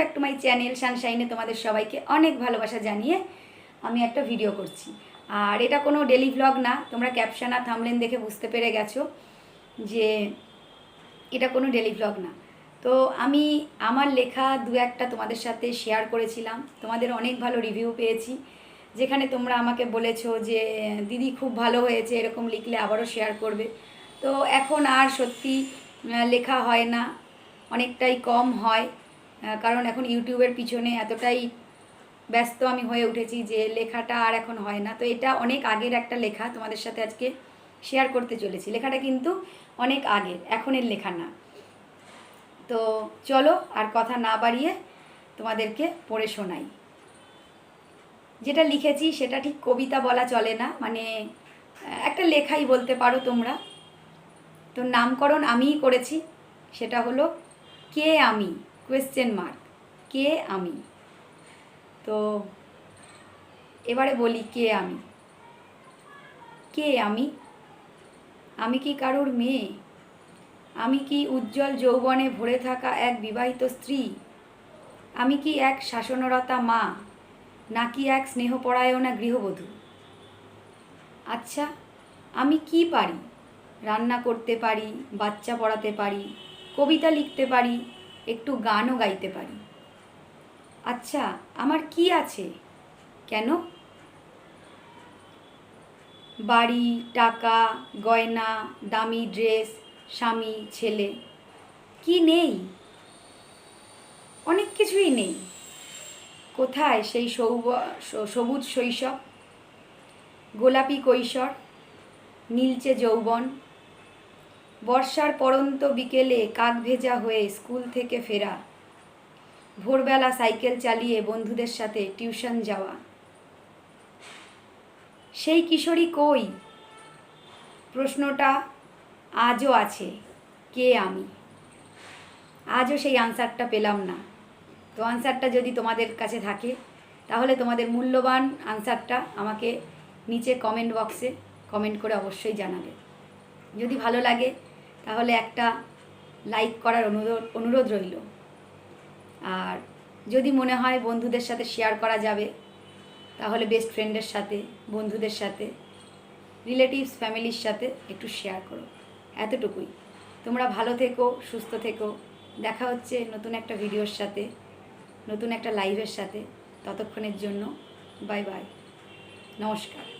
Back to my channel সানশাইনে তোমাদের সবাইকে অনেক ভালোবাসা জানিয়ে আমি একটা ভিডিও করছি। আর এটা কোনো ডেলি ভ্লগ না, তোমরা ক্যাপশন আর থামলেন দেখে বুঝতে পেরে গেছো যে এটা কোনো ডেলি ভ্লগ না। তো আমি আমার লেখা দু একটা তোমাদের সাথে শেয়ার করেছিলাম, তোমাদের অনেক ভালো রিভিউ পেয়েছি, যেখানে তোমরা আমাকে বলেছ যে, দিদি খুব ভালো হয়েছে, এরকম লিখলে আবারও শেয়ার করবে। তো এখন আর সত্যি লেখা হয় না, অনেকটাই কম হয়। কারণ এখন ইউটিউবের পিছনে এতটাই ব্যস্ত আমি হয়ে উঠেছি যে লেখাটা আর এখন হয় না। তো এটা অনেক আগের একটা লেখা তোমাদের সাথে আজকে শেয়ার করতে চলেছি। লেখাটা কিন্তু অনেক আগের, এখনের লেখা না। তো চলো আর কথা না বাড়িয়ে তোমাদেরকে পড়ে শোনাই। যেটা লিখেছি সেটা ঠিক কবিতা বলা চলে না মানে একটা লেখাই বলতে পারো তোমরা। তো নামকরণ আমিই করেছি, সেটা হলো কে আমি? কোয়েশ্চেন মার্ক কে আমি? তো এবারে বলি কে আমি? কে আমি? আমি কি কারোর মেয়ে? আমি কি উজ্জ্বল যৌবনে ভরে থাকা এক বিবাহিত স্ত্রী? আমি কি এক শাসনরতা মা? নাকি এক স্নেহপরায়ণা গৃহবধূ? আচ্ছা আমি কি পারি? রান্না করতে পারি, বাচ্চা পড়াতে পারি, কবিতা লিখতে পারি একটু গানও গাইতে পারি। আচ্ছা আমার কি আছে? কেন? বাড়ি, টাকা, গয়না, দামি ড্রেস, স্বামী, ছেলে, কি নেই? অনেক কিছুই নেই। কোথায় সেই সৌব, সবুজ শৈশব? গোলাপি কৈশোর, নীলচে যৌবন বর্ষার পরন্ত বিকেলে কাক ভেজা হয়ে স্কুল থেকে ফেরা। ভোরবেলা সাইকেল চালিয়ে বন্ধুদের সাথে টিউশন যাওয়া। সেই কিশোরী কই? প্রশ্নটা আজও আছে, কে আমি? আজও সেই আনসারটা পেলাম না। তো আনসারটা যদি তোমাদের কাছে থাকে, তাহলে তোমাদের মূল্যবান আনসারটা আমাকে নিচে কমেন্ট বক্সে কমেন্ট করে অবশ্যই জানাবে। যদি ভালো লাগে তাহলে একটা লাইক করার অনুরোধ অনুরোধ রইল। আর যদি মনে হয় বন্ধুদের সাথে শেয়ার করা যাবে, তাহলে বেস্ট ফ্রেন্ডের সাথে, বন্ধুদের সাথে রিলেটিভস ফ্যামিলির সাথে একটু শেয়ার করো। এতটুকুই। তোমরা ভালো থেকো, সুস্থ থেকো। দেখা হচ্ছে নতুন একটা ভিডিওর সাথে, নতুন একটা লাইভের সাথে। ততক্ষণের জন্য বাই বাই নমস্কার।